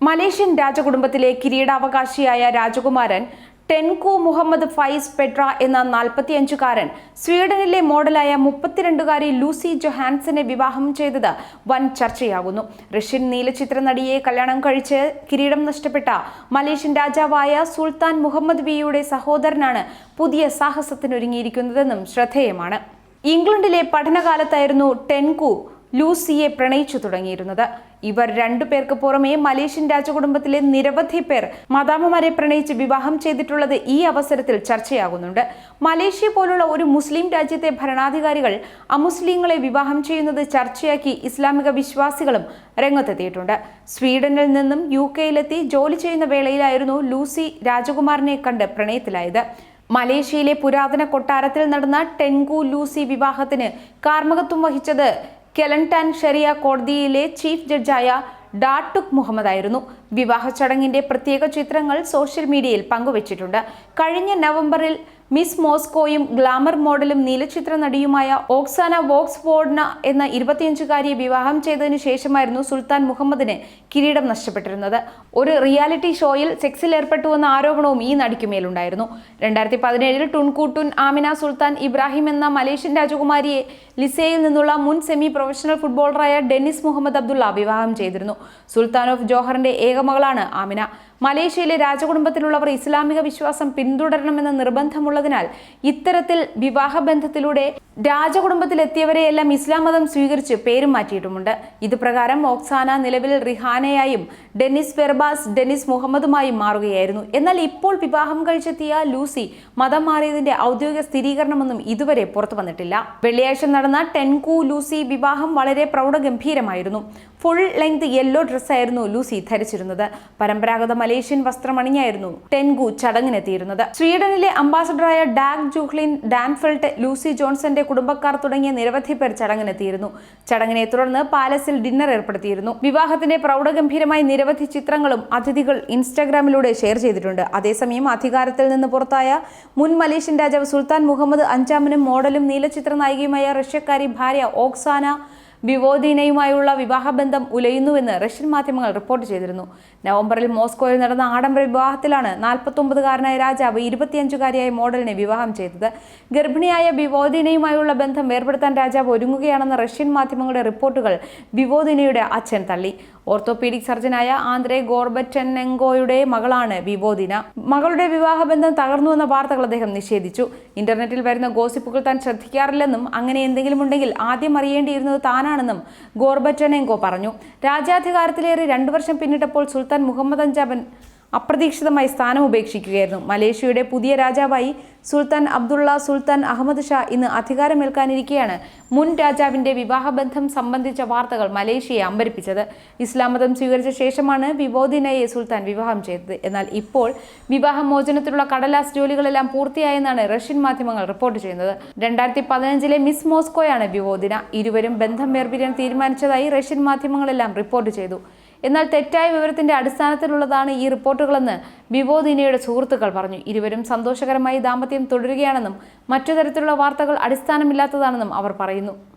Malaysian രാജകുടുംബത്തിലെ കിരീടാവകാശിയായ രാജകുമാരൻ ടെൻകു Muhammad Faiz Petra എന്ന നാൽപ്പത്തിയഞ്ചുകാരൻ സ്വീഡനിലെ മോഡലായ മുപ്പത്തിരണ്ടുകാരി ലൂസി ജൊഹാൻസനെ വിവാഹം ചെയ്തത് വൻ ചർച്ചയാകുന്നു. റഷ്യൻ നീലചിത്ര നടിയെ കല്യാണം കഴിച്ച് കിരീടം നഷ്ടപ്പെട്ട മലേഷ്യൻ രാജാവായ സുൽത്താൻ മുഹമ്മദ് ബിയുടെ സഹോദരനാണ് പുതിയ സാഹസത്തിനൊരുങ്ങിയിരിക്കുന്നതെന്നും ശ്രദ്ധേയമാണ്. ഇംഗ്ലണ്ടിലെ പഠനകാലത്തായിരുന്നു ടെൻകു ലൂസിയെ പ്രണയിച്ചു തുടങ്ങിയിരുന്നത്. ഇവർ രണ്ടുപേർക്ക് പുറമെ മലേഷ്യൻ രാജകുടുംബത്തിലെ നിരവധി പേർ മദാമമാരെ പ്രണയിച്ച് വിവാഹം ചെയ്തിട്ടുള്ളത് ഈ അവസരത്തിൽ ചർച്ചയാകുന്നുണ്ട്. മലേഷ്യ പോലുള്ള ഒരു മുസ്ലിം രാജ്യത്തെ ഭരണാധികാരികൾ അമുസ്ലിങ്ങളെ വിവാഹം ചെയ്യുന്നത് ചർച്ചയാക്കി ഇസ്ലാമിക വിശ്വാസികളും രംഗത്തെത്തിയിട്ടുണ്ട്. സ്വീഡനിൽ നിന്നും യു കെയിലെത്തി ജോലി ചെയ്യുന്ന വേളയിലായിരുന്നു ലൂസി രാജകുമാറിനെ കണ്ട് പ്രണയത്തിലായത്. മലേഷ്യയിലെ പുരാതന കൊട്ടാരത്തിൽ നടന്ന ടെൻഗു ലൂസി വിവാഹത്തിന് കാർമ്മകത്വം വഹിച്ചത് കെലൻടാൻ ഷെറിയ കോടതിയിലെ ചീഫ് ജഡ്ജായ ഡാട്ടുക് മുഹമ്മദ് ആയിരുന്നു വിവാഹ ചടങ്ങിന്റെ പ്രത്യേക ചിത്രങ്ങൾ സോഷ്യൽ മീഡിയയിൽ പങ്കുവച്ചിട്ടുണ്ട്. കഴിഞ്ഞ നവംബറിൽ മിസ് മോസ്കോയും ഗ്ലാമർ മോഡലും നീലചിത്ര നടിയുമായ ഓക്സാന വോക്സ് വോർഡ്ന എന്ന ഇരുപത്തിയഞ്ചുകാരിയെ വിവാഹം ചെയ്തതിനു ശേഷമായിരുന്നു സുൽത്താൻ മുഹമ്മദിന് കിരീടം നഷ്ടപ്പെട്ടിരുന്നത്. ഒരു റിയാലിറ്റി ഷോയിൽ സെക്സിൽ ഏർപ്പെട്ടുവെന്ന ആരോപണവും ഈ നടിക്കുമേലുണ്ടായിരുന്നു രണ്ടായിരത്തി പതിനേഴിൽ ടുൻകൂട്ടുൻ ആമിന സുൽത്താൻ ഇബ്രാഹിം എന്ന മലേഷ്യൻ രാജകുമാരിയെ ലിസയിൽ നിന്നുള്ള മുൻ സെമി പ്രൊഫഷണൽ ഫുട്ബോളറായ ഡെന്നിസ് മുഹമ്മദ് അബ്ദുള്ള വിവാഹം ചെയ്തിരുന്നു. സുൽത്താൻ ഓഫ് ജോഹറിന്റെ ഏകമകളാണ് ആമിന. മലേഷ്യയിലെ രാജകുടുംബത്തിലുള്ളവർ ഇസ്ലാമിക വിശ്വാസം പിന്തുടരണമെന്ന നിർബന്ധമുള്ളതിനാൽ ഇത്തരത്തിൽ വിവാഹബന്ധത്തിലൂടെ രാജകുടുംബത്തിലെത്തിയവരെയെല്ലാം ഇസ്ലാം മതം സ്വീകരിച്ച് പേരും മാറ്റിയിട്ടുമുണ്ട്. ഇതുപ്രകാരം ഓക്സാന നിലവിൽ റിഹാനയായും ഡെന്നിസ് ഫെർബാസ് ഡെന്നിസ് മുഹമ്മദുമായും മാറുകയായിരുന്നു. എന്നാൽ ഇപ്പോൾ വിവാഹം കഴിച്ചെത്തിയ ലൂസി മതം മാറിയതിന്റെ ഔദ്യോഗിക സ്ഥിരീകരണമൊന്നും ഇതുവരെ പുറത്തു വന്നിട്ടില്ല. വെള്ളിയാഴ്ച നടന്ന ടെൻകു ലൂസി വിവാഹം വളരെ പ്രൗഢഗംഭീരമായിരുന്നു. ഫുൾ ലെങ്ത് യെല്ലോ ഡ്രസ്സായിരുന്നു ലൂസി ധരിച്ചിരുന്നത്. പരമ്പരാഗത മലേഷ്യൻ വസ്ത്രമണിഞ്ഞായിരുന്നു ടെൻഗു ചടങ്ങിനെത്തിയിരുന്നത്. സ്വീഡനിലെ അംബാസഡറായ ഡാഗ് ജൂഹ്ലിൻ ഡാൻഫെൽട്ട് ലൂസി ജോൺസന്റെ കുടുംബക്കാർ തുടങ്ങിയ നിരവധി പേർ ചടങ്ങിനെത്തിയിരുന്നു. ചടങ്ങിനെ തുടർന്ന് പാലസിൽ ഡിന്നർ ഏർപ്പെടുത്തിയിരുന്നു. വിവാഹത്തിന്റെ പ്രൗഢഗംഭീരമായ നിരവധി ചിത്രങ്ങളും അതിഥികൾ ഇൻസ്റ്റാഗ്രാമിലൂടെ ഷെയർ ചെയ്തിട്ടുണ്ട്. അതേസമയം അധികാരത്തിൽ നിന്ന് പുറത്തായ മുൻ മലേഷ്യൻ രാജാവ് സുൽത്താൻ മുഹമ്മദ് അഞ്ചാമനും മോഡലും നീലചിത്ര നായികയുമായ റഷ്യക്കാരി ഭാര്യ ഓക്സാന വിവോദീനയുമായുള്ള വിവാഹബന്ധം ഉലയുന്നുവെന്ന് റഷ്യൻ മാധ്യമങ്ങൾ റിപ്പോർട്ട് ചെയ്തിരുന്നു. നവംബറിൽ മോസ്കോയിൽ നടന്ന ആഡംബര വിവാഹത്തിലാണ് നാൽപ്പത്തൊമ്പതുകാരനായ രാജാവ് ഇരുപത്തിയഞ്ചുകാരിയായ മോഡലിനെ വിവാഹം ചെയ്തത്. ഗർഭിണിയായ വിവോദീനയുമായുള്ള ബന്ധം ഏർപ്പെടുത്താൻ രാജാവ് ഒരുങ്ങുകയാണെന്ന റഷ്യൻ മാധ്യമങ്ങളുടെ റിപ്പോർട്ടുകൾ വിവോദിനയുടെ അച്ഛൻ തള്ളി. ഓർത്തോപീഡിക് സർജനായ ആന്ദ്രേ ഗോർബറ്റനെങ്കോയുടെ മകളാണ് വിവോദിന മകളുടെ വിവാഹബന്ധം തകർന്നുവെന്ന വാർത്തകൾ അദ്ദേഹം നിഷേധിച്ചു. ഇന്റർനെറ്റിൽ വരുന്ന ഗോസിപ്പുകൾ താൻ ശ്രദ്ധിക്കാറില്ലെന്നും അങ്ങനെ എന്തെങ്കിലും ഉണ്ടെങ്കിൽ ആദ്യം അറിയേണ്ടിയിരുന്നത് താനാണെന്നും ഗോർബറ്റൻ നെങ്കോ പറഞ്ഞു. രാജ്യാധികാരത്തിലേറെ രണ്ടു വർഷം പിന്നിട്ടപ്പോൾ സുൽത്താൻ മുഹമ്മദ് അഞ്ചാബൻ അപ്രതീക്ഷിതമായി സ്ഥാനം ഉപേക്ഷിക്കുകയായിരുന്നു. മലേഷ്യയുടെ പുതിയ രാജാവായി സുൽത്താൻ അബ്ദുള്ള സുൽത്താൻ അഹമ്മദ് ഷാ ഇന്ന് അധികാരമേൽക്കാനിരിക്കെയാണ് മുൻ രാജാവിന്റെ വിവാഹബന്ധം സംബന്ധിച്ച വാർത്തകൾ മലേഷ്യയെ അമ്പരിപ്പിച്ചത്. ഇസ്ലാം മതം സ്വീകരിച്ച ശേഷമാണ് വിവോദിനയെ സുൽത്താൻ വിവാഹം ചെയ്തത്. എന്നാൽ ഇപ്പോൾ വിവാഹമോചനത്തിലുള്ള കടലാസ് ജോലികളെല്ലാം പൂർത്തിയായെന്നാണ് റഷ്യൻ മാധ്യമങ്ങൾ റിപ്പോർട്ട് ചെയ്യുന്നത്. രണ്ടായിരത്തി പതിനഞ്ചിലെ മിസ് മോസ്കോയാണ് വിവോദിന. ഇരുവരും ബന്ധം വേർപിരിയാൻ തീരുമാനിച്ചതായി റഷ്യൻ മാധ്യമങ്ങളെല്ലാം റിപ്പോർട്ട് ചെയ്തു. എന്നാൽ തെറ്റായ വിവരത്തിന്റെ അടിസ്ഥാനത്തിലുള്ളതാണ് ഈ റിപ്പോർട്ടുകളെന്ന് വിവോദിനയുടെ സുഹൃത്തുക്കൾ പറഞ്ഞു. ഇരുവരും സന്തോഷകരമായി ദാമ്പത്യം തുടരുകയാണെന്നും മറ്റു തരത്തിലുള്ള വാർത്തകൾ അടിസ്ഥാനമില്ലാത്തതാണെന്നും അവർ പറയുന്നു.